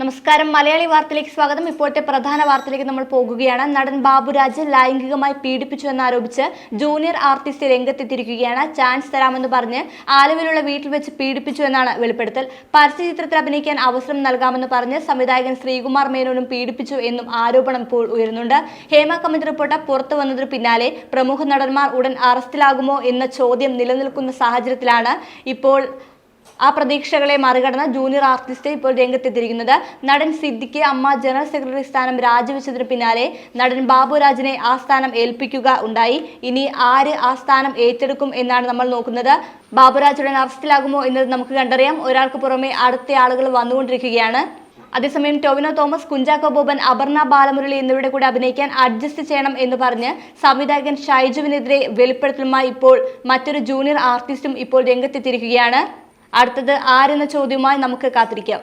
നമസ്കാരം. മലയാളി വാർത്തയിലേക്ക് സ്വാഗതം. ഇപ്പോഴത്തെ പ്രധാന വാർത്തയിലേക്ക് നമ്മൾ പോകുകയാണ്. നടൻ ബാബുരാജ് ലൈംഗികമായി പീഡിപ്പിച്ചു എന്നാരോപിച്ച് ജൂനിയർ ആർട്ടിസ്റ്റ് രംഗത്തെത്തിയിരിക്കുകയാണ്. ചാൻസ് തരാമെന്ന് പറഞ്ഞ് ആലുവയിലുള്ള വീട്ടിൽ വെച്ച് പീഡിപ്പിച്ചു എന്നാണ് വെളിപ്പെടുത്തൽ. പരസ്യചിത്രത്തിൽ അഭിനയിക്കാൻ അവസരം നൽകാമെന്ന് പറഞ്ഞ് സംവിധായകൻ ശ്രീകുമാർ മേനോനും പീഡിപ്പിച്ചു എന്നും ആരോപണം ഇപ്പോൾ ഉയരുന്നുണ്ട്. ഹേമ കമ്മിറ്റി റിപ്പോർട്ട് പുറത്തു വന്നതിന് പിന്നാലെ പ്രമുഖ നടന്മാർ ഉടൻ അറസ്റ്റിലാകുമോ എന്ന ചോദ്യം നിലനിൽക്കുന്ന സാഹചര്യത്തിലാണ് ഇപ്പോൾ ആ പ്രതീക്ഷകളെ മറികടന്ന് ജൂനിയർ ആർട്ടിസ്റ്റ് ഇപ്പോൾ രംഗത്തെത്തിയിരിക്കുന്നത്. നടൻ സിദ്ദിഖ് അമ്മ ജനറൽ സെക്രട്ടറി സ്ഥാനം രാജിവെച്ചതിന് പിന്നാലെ നടൻ ബാബുരാജിനെ ആ സ്ഥാനം ഏൽപ്പിക്കുക ഉണ്ടായി. ഇനി ആര് ആ സ്ഥാനം ഏറ്റെടുക്കും എന്നാണ് നമ്മൾ നോക്കുന്നത്. ബാബുരാജ് ഉടൻ അറസ്റ്റിലാകുമോ എന്നത് നമുക്ക് കണ്ടറിയാം. ഒരാൾക്ക് പുറമെ അടുത്ത ആളുകൾ വന്നുകൊണ്ടിരിക്കുകയാണ്. അതേസമയം ടൊവിനോ തോമസ് കുഞ്ചാക്കോ ബോബൻ അപർണ ബാലമുരളി എന്നിവരുടെ കൂടെ അഭിനയിക്കാൻ അഡ്ജസ്റ്റ് ചെയ്യണം എന്ന് പറഞ്ഞ് സംവിധായകൻ ഷൈജുവിനെതിരെ വെളിപ്പെടുത്തലുമായി ഇപ്പോൾ മറ്റൊരു ജൂനിയർ ആർട്ടിസ്റ്റും ഇപ്പോൾ രംഗത്തെത്തിയിരിക്കുകയാണ്. അടുത്തത് ആരെന്ന ചോദ്യവുമായി നമുക്ക് കാത്തിരിക്കാം.